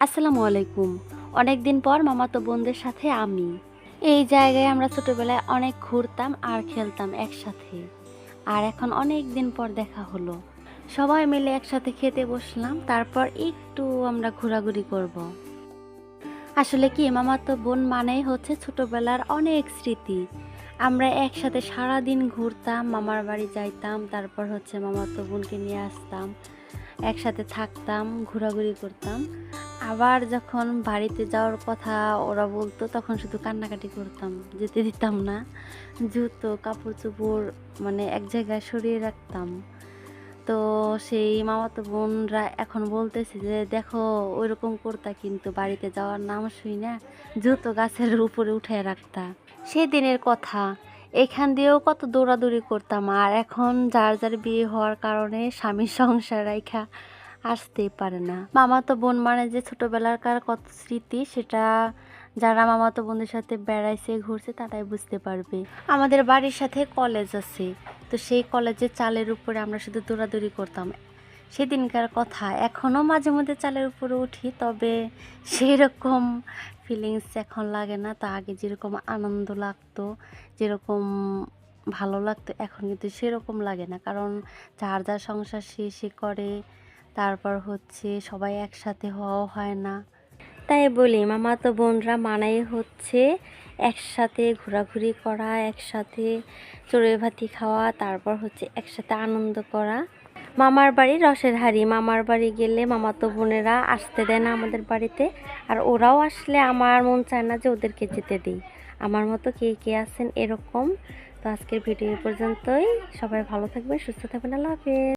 আসসালামু আলাইকুম। অনেক দিন পর মামাতো বোনদের সাথে আমি। এই জায়গায় আমরা ছোটবেলায় অনেক ঘুরতাম আর খেলতাম একসাথে। আর এখন অনেক দিন পর দেখা হলো। সবাই মিলে একসাথে খেতে বসলাম, তারপর একটু আমরা ঘোরাঘুরি করব। আসলে কি মামাতো বোন মানেই হচ্ছে ছোটবেলার অনেক স্মৃতি। আমরা একসাথে সারা দিন ঘুরতাম, মামার বাড়ি যাইতাম, তারপর হচ্ছে মামাতো বোনকে নিয়ে আসতাম। একসাথে থাকতাম, ঘোরাঘুরি করতাম। আবার যখন বাড়িতে যাওয়ার কথা ওরা বলতো, তখন শুধু কান্নাকাটি করতাম, যেতে দিতাম না। জুতো, কাপড় চোপড় মানে এক জায়গায় সরিয়ে রাখতাম। তো সেই মামাতো বোনরা এখন বলতেছে যে, দেখো, ওইরকম করতা কিন্তু বাড়িতে যাওয়ার নাম শুই না, জুতো গাছের উপরে উঠে রাখতা। সেই দিনের কথা, এখান দিয়েও কত দৌড়াদৌড়ি করতাম। আর এখন যার যার বিয়ে হওয়ার কারণে স্বামীর সংসার রাইখা আসতেই পারে না। মামাতো বোন মানে যে ছোটবেলাকার কত স্মৃতি, সেটা যারা মামাতো বোনদের সাথে বেড়াইছে, ঘুরছে, তারাই বুঝতে পারবে। আমাদের বাড়ির সাথে কলেজ আছে, তো সেই কলেজের চালের উপরে আমরা শুধু দৌড়াদৌড়ি করতাম। সেদিনকার কথা এখনও মাঝে মধ্যে চালের উপরে উঠি, তবে সেই রকম ফিলিংস এখন লাগে না। তা আগে যেরকম আনন্দ লাগতো, যেরকম ভালো লাগতো, এখন কিন্তু সেরকম লাগে না। কারণ যার যার সংসার সে সে করে তারপর হচ্ছে সবাই একসাথে হওয়াও হয় না। তাই বলি, মামা তো বোনরা মানাই হচ্ছে একসাথে ঘোরাঘুরি করা, একসাথে চড়ুই ভাতি খাওয়া, তারপর হচ্ছে একসাথে আনন্দ করা। মামার বাড়ি রসের হাড়ি মামার বাড়ি গেলে মামাতো বোনেরা আসতে দেয় না আমাদের বাড়িতে। আর ওরাও আসলে আমার মন চায় না যে ওদেরকে যেতে দিই। আমার মতো কে কে আছেন এরকম। তো আজকের ভিডিও পর্যন্তই। সবাই ভালো থাকবেন, সুস্থ থাকবেন। আল্লাহ হাফেজ।